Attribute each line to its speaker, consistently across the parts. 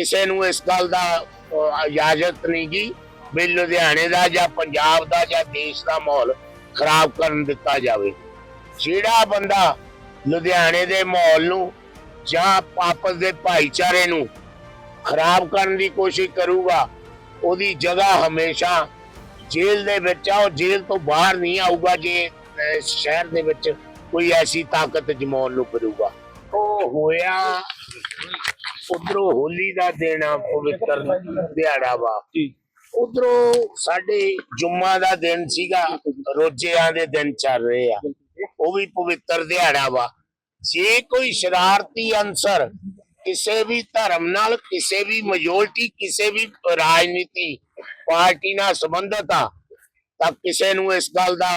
Speaker 1: ਕਿਸੇ ਨੂੰ ਇਸ ਗੱਲ ਦਾ ਇਜਾਜ਼ਤ ਨਹੀਂ ਗੀ ਵੀ ਲੁਧਿਆਣੇ ਦਾ ਜਾਂ ਪੰਜਾਬ ਦਾ ਜਾਂ ਦੇਸ਼ ਦਾ ਮਾਹੌਲ ਖਰਾਬ ਕਰਨ ਦਿੱਤਾ ਜਾਵੇ। ਜਿਹੜਾ ਬੰਦਾ ਲੁਧਿਆਣੇ ਦੇ ਮਾਹੌਲ ਨੂੰ ਜਾਂ ਆਪਸ ਦੇ ਭਾਈਚਾਰੇ ਨੂੰ ਖਰਾਬ ਕਰਨ ਦੀ ਕੋਸ਼ਿਸ਼ ਕਰੂਗਾ, ਉਹਦੀ ਜਗ੍ਹਾ ਹਮੇਸ਼ਾ ਜੇਲ੍ਹ ਦੇ ਵਿੱਚ ਆ, ਉਹ ਜੇਲ੍ਹ ਤੋਂ ਬਾਹਰ ਨਹੀਂ ਆਊਗਾ ਜੇ ਸ਼ਹਿਰ ਦੇ ਵਿੱਚ ਕੋਈ ਐਸੀ ਤਾਕਤ ਜਮਾਉਣ ਨੂੰ ਕਰੂਗਾ ਉਹ ਹੋਇਆ ਉਧਰੋਂ ਹੋਲੀ ਦਾ ਦੇਣਾ ਪਵਿੱਤਰ ਦਿਹਾੜਾ ਵਾ। ਉਧਰੋਂ ਸਾਡੇ ਜੁਮਾ ਦਾ ਦਿਨ ਸੀਗਾ ਰੋਜ਼ਿਆਂ ਦੇ ਦਿਨ ਚੱਲ ਰਹੇ ਆ। ਉਹ ਵੀ ਪਵਿੱਤਰ ਦਿਹਾੜਾ ਵਾ। ਜੇ ਕੋਈ ਸ਼ਰਾਰਤੀ ਅੰਸਰ ਕਿਸੇ ਵੀ ਧਰਮ ਨਾਲ ਕਿਸੇ ਵੀ ਮੈਜੋਰਟੀ ਕਿਸੇ ਵੀ ਰਾਜਨੀਤੀ ਪਾਰਟੀ ਨਾਲ ਸੰਬੰਧਤ ਆ ਤਾਂ ਕਿਸੇ ਨੂੰ ਇਸ ਗੱਲ ਦਾ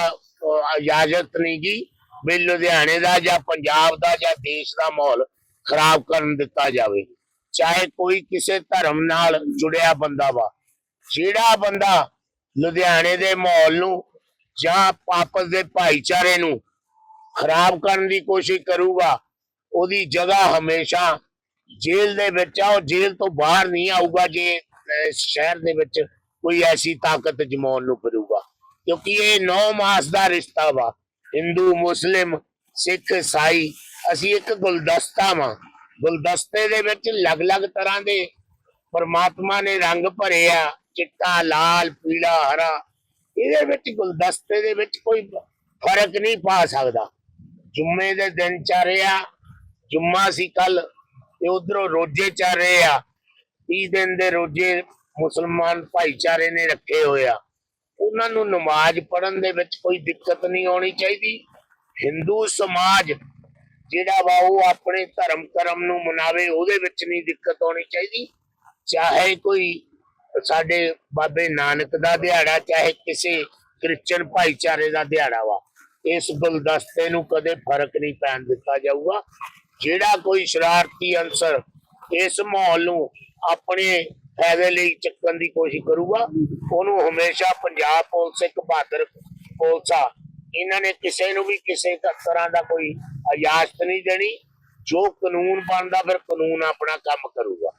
Speaker 1: ਇਜਾਜ਼ਤ ਨਹੀਂ ਗੀ ਵੀ ਲੁਧਿਆਣੇ ਦਾ ਜਾਂ ਪੰਜਾਬ ਦਾ ਜਾਂ ਦੇਸ਼ ਦਾ ਮਾਹੌਲ ਖਰਾਬ ਕਰਨ ਦਿੱਤਾ ਜਾਵੇ। ਚਾਹੇ ਕੋਈ ਕਿਸੇ ਧਰਮ ਨਾਲ ਜੁੜਿਆ ਬੰਦਾ ਵਾ। ਜਿਹੜਾ ਬੰਦਾ ਲੁਧਿਆਣੇ ਦੇ ਮਾਹੌਲ ਨੂੰ ਜਾਂ ਆਪਸ ਦੇ ਭਾਈਚਾਰੇ ਨੂੰ ਖਰਾਬ ਕਰਨ ਦੀ ਕੋਸ਼ਿਸ਼ ਕਰੂਗਾ, ਉਹਦੀ ਜਗ੍ਹਾ ਹਮੇਸ਼ਾ ਜੇਲ੍ਹ ਦੇ ਵਿੱਚ ਆ। ਉਹ ਜੇਲ੍ਹ ਤੋਂ ਬਾਹਰ ਨਹੀਂ ਆਊਗਾ ਜੇ ਸ਼ਹਿਰ ਦੇ ਵਿੱਚ ਕੋਈ ਐਸੀ ਤਾਕਤ ਜਮਾਉਣ ਨੂੰ ਕਰੂਗਾ ਕਿਉਂਕਿ ਇਹ ਨੌ ਮਾਸ ਦਾ ਰਿਸ਼ਤਾ ਵਾ। ਹਿੰਦੂ, ਮੁਸਲਿਮ, ਸਿੱਖ, ਈਸਾਈ ਅਸੀਂ ਇੱਕ ਗੁਲਦਸਤਾ ਵਾਂ। ਗੁਲਦਸਤੇ ਦੇ ਵਿੱਚ ਅਲੱਗ-ਅਲੱਗ ਤਰ੍ਹਾਂ ਦੇ ਪਰਮਾਤਮਾ ਨੇ ਰੰਗ ਭਰੇ ਆ ਚਿੱਟਾ, ਲਾਲ, ਪੀਲਾ, ਹਰਾ। ਇਹਦੇ ਵਿੱਚ ਗੁਲਦਸਤੇ ਦੇ ਵਿੱਚ ਕੋਈ ਫ਼ਰਕ ਨਹੀਂ ਪਾ ਸਕਦਾ। ਜੁਮੇ ਦੇ ਦਿਨ ਚੱਲ ਜੁਮਾ ਸੀ ਕੱਲ ਤੇ ਉਧਰੋਂ ਰੋਜੇ ਚੱਲ ਰਹੇ ਆ। 30 ਦਿਨ ਦੇ ਰੋਜੇ ਮੁਸਲਮਾਨ ਭਾਈਚਾਰੇ ਨੇ ਰੱਖੇ ਹੋਏ ਆ। ਉਹਨਾਂ ਨੂੰ ਨਮਾਜ਼ ਪੜਨ ਦੇ ਵਿੱਚ ਕੋਈ ਦਿੱਕਤ ਨਹੀਂ ਆਉਣੀ ਚਾਹੀਦੀ। ਹਿੰਦੂ ਸਮਾਜ ਜਿਹੜਾ ਵਾ ਉਹ ਆਪਣੇ ਧਰਮ ਕਰਮ ਨੂੰ ਮਨਾਵੇ, ਉਹਦੇ ਵਿੱਚ ਨਹੀਂ ਦਿੱਕਤ ਆਉਣੀ ਚਾਹੀਦੀ। ਚਾਹੇ ਕੋਈ ਸਾਡੇ ਬਾਬੇ ਨਾਨਕ ਦਾ ਦਿਹਾੜਾ, ਚਾਹੇ ਕਿਸੇ ਕ੍ਰਿਸਚਨ ਭਾਈਚਾਰੇ ਦਾ ਦਿਹਾੜਾ ਵਾ, ਇਸ ਗੁਲਦਸਤੇ ਨੂੰ ਕਦੇ ਫ਼ਰਕ ਨਹੀਂ ਪੈਣ ਦਿੱਤਾ ਜਾਊਗਾ। ਜਿਹੜਾ ਕੋਈ ਸ਼ਰਾਰਤੀ ਅੰਸਰ ਇਸ ਮਾਹੌਲ ਨੂੰ ਆਪਣੇ ਫਾਇਦੇ ਲਈ ਚੱਕਣ ਦੀ ਕੋਸ਼ਿਸ਼ ਕਰੂਗਾ, ਉਹਨੂੰ ਹਮੇਸ਼ਾ ਪੰਜਾਬ ਪੁਲਿਸ ਇੱਕ ਬਹਾਦਰ ਪੁਲਿਸ ਇਹਨਾਂ ਨੇ ਕਿਸੇ ਨੂੰ ਵੀ ਕਿਸੇ ਤਰ੍ਹਾਂ ਦਾ ਕੋਈ ਇਜਾਜ਼ਤ ਨਹੀਂ ਦੇਣੀ। ਜੋ ਕਾਨੂੰਨ ਬਣਦਾ, ਫਿਰ ਕਾਨੂੰਨ ਆਪਣਾ ਕੰਮ ਕਰੂਗਾ।